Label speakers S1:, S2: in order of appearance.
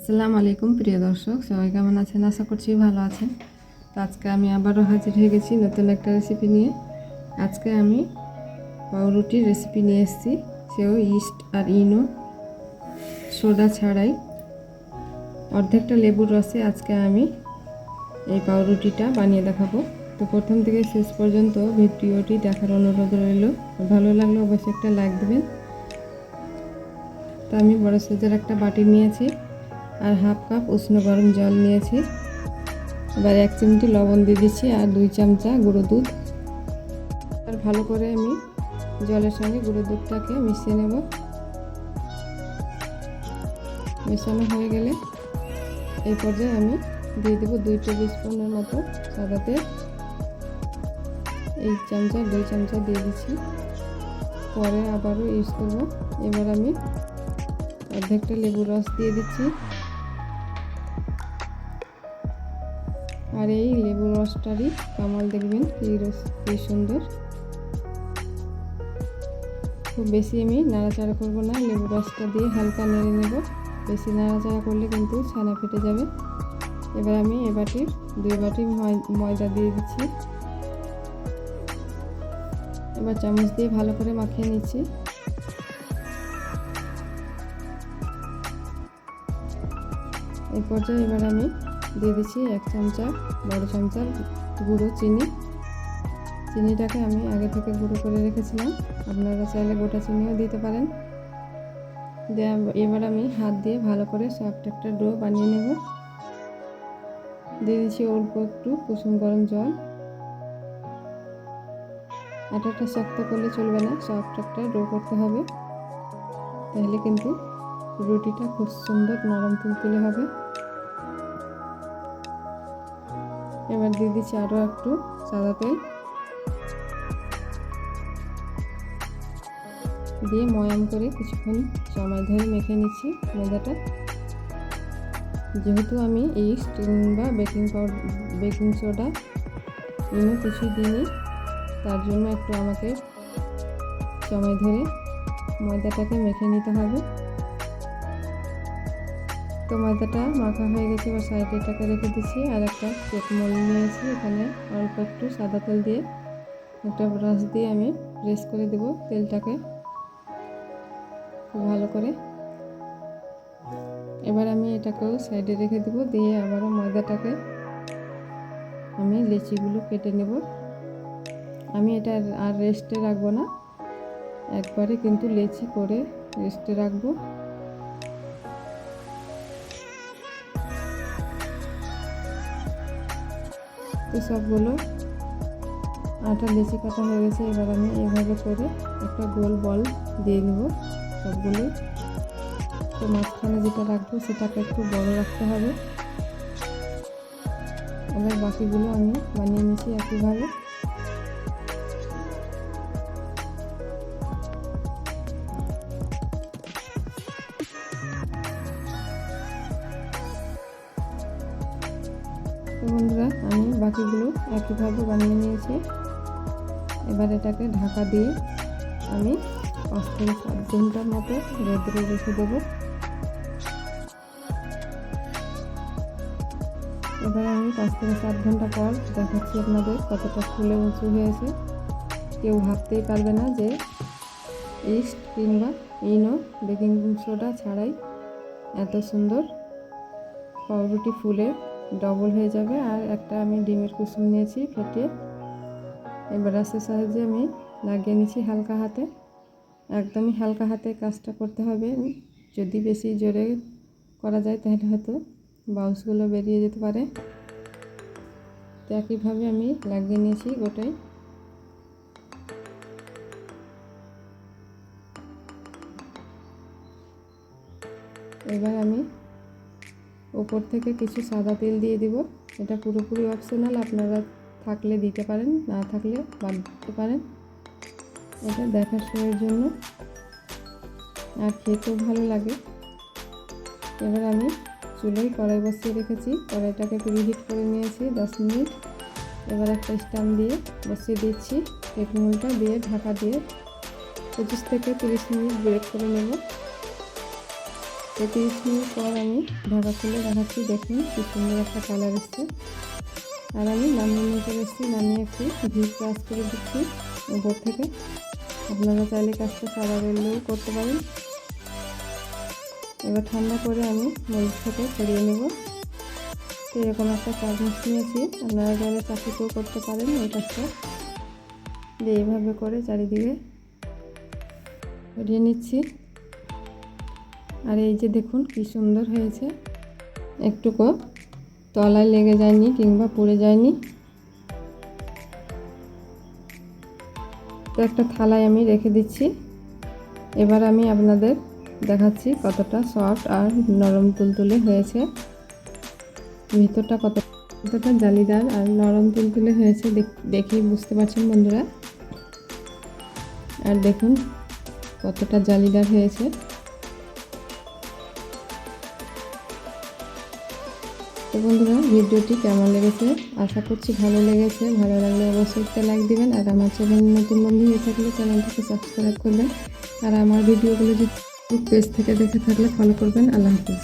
S1: আসসালামু আলাইকুম, প্রিয় দর্শক। সবাই কেমন আছেন? আশা করছি ভালো আছেন। তো আজকে আমি আবারও হাজির হয়ে গেছি নতুন একটা রেসিপি নিয়ে। আজকে আমি পাউরুটির রেসিপি নিয়ে এসেছি। সেও ইস্ট আর ইনো, সোডা ছাড়াই। অর্ধেকটা লেবুর রসে আজকে আমি এই পাউরুটিটা বানিয়ে দেখাবো। তো প্রথম থেকে শেষ পর্যন্ত ভিডিওটি দেখার অনুরোধ রইল। ভালো লাগলে অবশ্যই একটা লাইক দেবেন। তো আমি বড় সাইজের একটা বাটি নিয়েছি। আর হাফ কাপ উষ্ণ গরম জল নিয়েছি। এবার এক চিমটি লবণ দিয়ে দিচ্ছি আর দুই চামচা গুঁড়ো দুধ। আর ভালো করে আমি জলের সঙ্গে গুঁড়ো দুধটাকে মিশিয়ে নেব। মেশানো হয়ে গেলে এই পর্যায়ে আমি দিয়ে দেবো দুই টেবিল স্পুনের মতো সাদা এই চামচা, দুই চামচা দিয়ে দিচ্ছি। পরে আবারও ইউজ করব। এবার আমি অর্ধেকটা লেবুর রস দিয়ে দিচ্ছি। আর এই লেবুর রসটারই কামাল দেখবেন এই রস, এই সুন্দর। খুব বেশি আমি নাড়াচাড়া করব না, লেবু রসটা দিয়ে হালকা নেড়ে নেব। বেশি নাড়াচাড়া করলে কিন্তু ছানা ফেটে যাবে। এবার আমি এ দুই বাটি ময়দা দিয়ে দিচ্ছি। এবার চামচ দিয়ে ভালো করে মাখিয়ে নিচ্ছি। এই পর্যায়ে এবার আমি দিয়ে দিচ্ছি এক চামচা বড় চামচার গুঁড়ো চিনি। চিনিটাকে আমি আগে থেকে গুঁড়ো করে রেখেছিলাম। আপনারা চাইলে গোটা চিনিও দিতে পারেন। এবার আমি হাত দিয়ে ভালো করে সফট একটা ডো বানিয়ে নেব। দিয়ে দিচ্ছি অল্প একটু কুসুম গরম জল। আটাটা শক্ত করলে চলবে না সফট একটা ডো করতে হবে। তাহলে কিন্তু রুটিটা খুব সুন্দর নরম তুলতুলে হবে। এবার দিয়ে দিচ্ছি আরও একটু সাদা তেল। দিয়ে ময়াম করে কিছুক্ষণ সময় ধরে মেখে নিচ্ছি ময়দাটা। যেহেতু আমি এই ইস্ট বা baking powder baking soda Eno কিছু দিইনি, তার জন্য একটু আমাকে সময় ধরে ময়দাটাকে মেখে নিতে হবে। তো ময়দাটা মাখা হয়ে গেছে, এবার সাইডে এটাকে রেখে দিচ্ছি। আর একটা কেক মোল নিয়েছি এখানে অল্প একটু সাদা তেল দিয়ে। একটা ব্রাশ দিয়ে আমি প্রেস করে দেব তেলটাকে খুব ভালো করে। এবার আমি এটাকেও সাইডে রেখে দেবো, দিয়ে আবারও ময়দাটাকে আমি লেচিগুলো কেটে নেব। আমি এটা আর রেস্টে রাখব না, একবারে কিন্তু লেচি করে রেস্টে রাখব। তো সবগুলো আটা বেশি কাটা হয়ে গেছে, এবার আমি এভাবে করে একটা গোল বল দিয়ে নেব সবগুলো। তো মাঝখানে যেটা রাখব সেটাকে একটু বড় রাখতে হবে। এবার বাকিগুলো আমি বানিয়ে নিয়েছি একইভাবে। বন্ধুরা, আমি বাকিগুলো একইভাবে বানিয়ে নিয়েছি। এবার এটাকে ঢাকা দিয়ে আমি পাঁচ থেকে সাত ঘণ্টার মতো রোদ্রে রেখে দেবো। এবার আমি পাঁচ থেকে সাত ঘণ্টা পর দেখাচ্ছি আপনাদের কতটা ফুলে উঁচু হয়েছে। কেউ ভাবতেই পারবে না যে ইস্ট কিংবা ইনো বেকিং সোডা ছাড়াই এত সুন্দর পাউরুটি ফুলে ডবল হয়ে যাবে। আর একটা আমি ডিমের কুসুম নিয়েছি ফেটে এবার ব্রাশের সাহায্যে আমি লাগিয়ে নিয়েছি হালকা হাতে। একদমই হালকা হাতে কাজটা করতে হবে। যদি বেশি জোরে করা যায় তাহলে হয়তো বাউসগুলো বেরিয়ে যেতে পারে। তো একইভাবে আমি লাগিয়ে নিয়েছি গোটাই। এবার আমি উপর থেকে কিছু সাদা তেল দিয়ে দিব। এটা পুরোপুরি অপশনাল আপনারা থাকলে দিতে পারেন, না থাকলে বাদ দিতে পারেন। এটা দেখার শোয়ের জন্য। আর খেতেও ভালো লাগে। এবার আমি চুলোয় কড়াই বসিয়ে রেখেছি। কড়াইটাকে প্রিহিট করে নিয়েছি দশ মিনিট। এবার একটা স্টাম্প দিয়ে বসিয়ে দিচ্ছি। কেক মুলটা দিয়ে ঢাকা দিয়ে পঁচিশ থেকে তিরিশ মিনিট ব্রেক করে নেব। পেতে দিচ্ছি পর আমি ঢাকা খুলে দেখাচ্ছি। দেখুন কি সুন্দর একটা কালার এসছে। আর আমি নামিয়ে নিয়ে এসেছি, নামিয়ে একটু ঘি ক্রাশ করে দিচ্ছি উপর থেকে। আপনারা চাইলে কাজটা সাদা বেললেও করতে পারেন। এবার ঠান্ডা করে আমি মরিচ থেকে ছড়িয়ে নেব। তো এরকম একটা চামচ নিয়েছি। আপনারা চাইলে চাকুতেও করতে পারেন এই কাজটা। দিয়ে এইভাবে করে চারিদিকে ছড়িয়ে নিচ্ছি। আর এই যে দেখুন কি সুন্দর হয়েছে। একটুকু তলায় লেগে যায়নি কিংবা পড়ে যায়নি। তো একটা থালায় আমি রেখে দিচ্ছি। এবার আমি আপনাদের দেখাচ্ছি কতটা সফট আর নরম তুলতুলে হয়েছে। ভিতরটা কত কতটা জালিদার আর নরম তুলতুলে হয়েছে দেখেই বুঝতে পারছেন বন্ধুরা। আর দেখুন কতটা জালিদার হয়েছে। তো বন্ধুরা, ভিডিওটি কেমন লেগেছে? আশা করছি ভালো লেগেছে। ভালো লাগলে অবশ্যই একটা লাইক দেবেন। আর আমার চ্যানেল নতুন বন্ধু হয়ে থাকলে চ্যানেলটিকে সাবস্ক্রাইব করবেন। আর আমার ভিডিওগুলো যদি পেজ থেকে দেখে থাকলে ফলো করবেন। আল্লাহ হাফিজ।